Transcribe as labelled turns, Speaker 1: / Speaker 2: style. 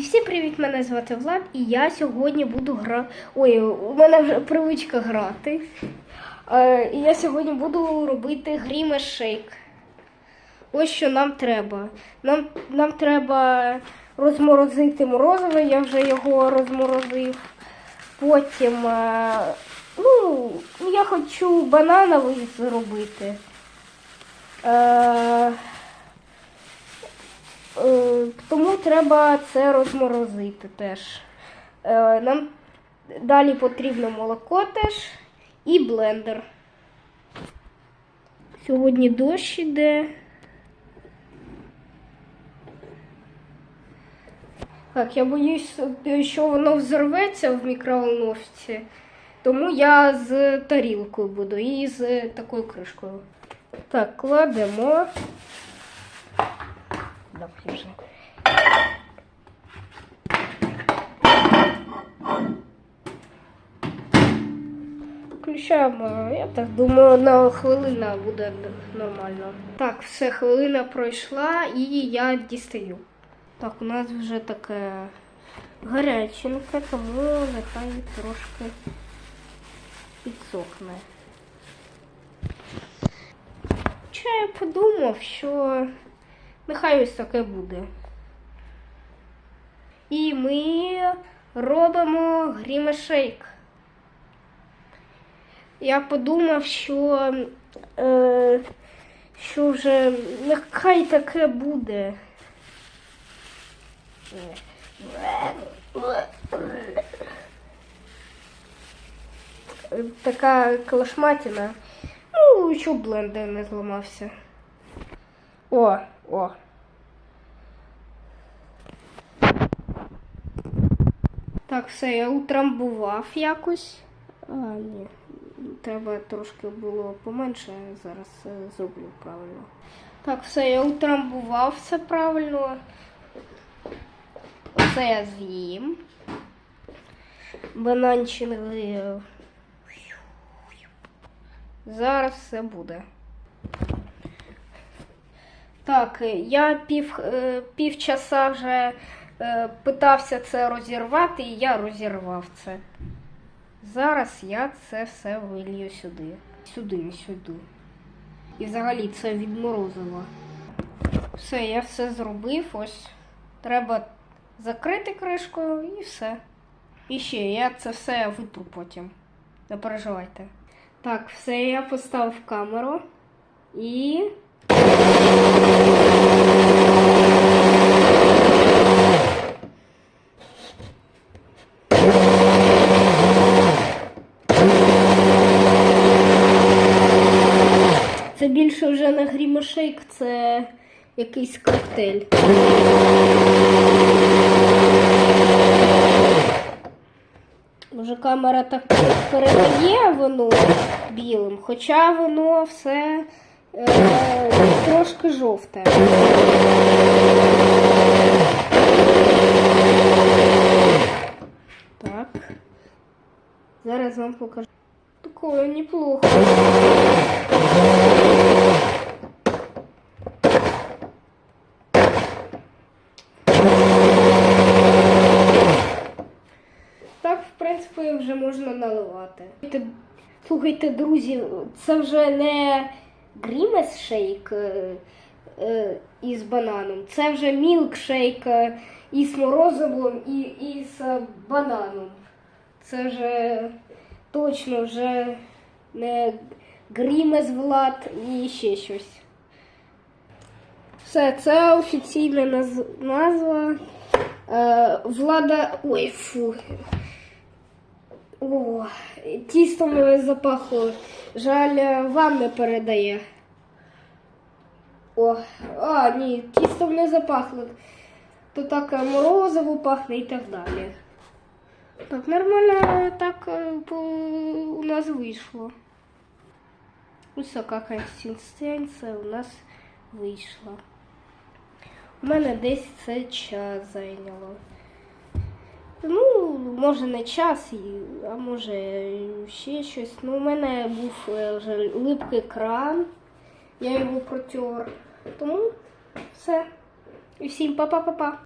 Speaker 1: Всім привіт! Мене звати Влад, і я сьогодні буду грати. Ой, у мене вже привичка грати. Е, і я сьогодні буду робити гріме шейк. Ось що нам треба. Нам, нам треба розморозити морозиво, я вже його розморозив. Потім, е, ну, я хочу банановий зробити. Е, Е, Тому треба це розморозити теж. Е, Нам далі потрібно молоко теж і блендер. Сьогодні дощ іде. Так, я боюсь, що воно взорветься в мікроволновці, тому я з тарілкою буду і з такою кришкою. Так, кладемо. Давай вже. Включаємо, я так думаю, на хвилина буде нормально. Так, все, хвилина пройшла і я дістаю. Так, у нас вже таке гаряченьке, тому нехай трошки підсохне. Хоча я подумав, що нехай ось таке буде. І ми робимо грімешейк. Я подумав, що, е, що вже нехай таке буде. Така клашматіна. Ну, що блендер не зламався. О, о. Так, все, я утрамбував якось. А, ні. Треба трошки було поменше, зараз е, зроблю правильно. Так, все, я утрамбував все правильно. Оце я з'їм. Бананчини. Зараз все буде. Так, е, я пів, е, півчаса вже е, питався це розірвати, і я розірвав це. Зараз я це все вилью сюди. Сюди, не сюди. І взагалі це від морозива. Все, я все зробив. Ось. Треба закрити кришкою і все. І ще я це все витру потім. Не переживайте. Так, все, я поставив камеру і. Це більше вже не грімошейк, це якийсь коктейль. Може камера так передає воно білим, хоча воно все е, трошки жовте. Так. Зараз вам покажу. Такое неплохо. Так, в принципі, вже можна наливати. Слухайте, друзі, це вже не грімес шейк е, е, із бананом, це вже мілкшейк е, із морозивом і із бананом. Це вже точно вже не грімес влад і ще щось. Все, це офіційна наз- назва. Е, влада. Ой, фу. О, тістом запахло. Жаль, е, вам не передає. О, а, ні, тістом не запахло. То так е, морозиво пахне і так далі. Так, нормально так е, у нас вийшло. Ось така консистенція у нас вийшла. У мене десь це час зайняло. Ну, може не час, а може ще щось. Ну, у мене був е, вже липкий кран, я його протер. Тому все. І всім па-па-па-па.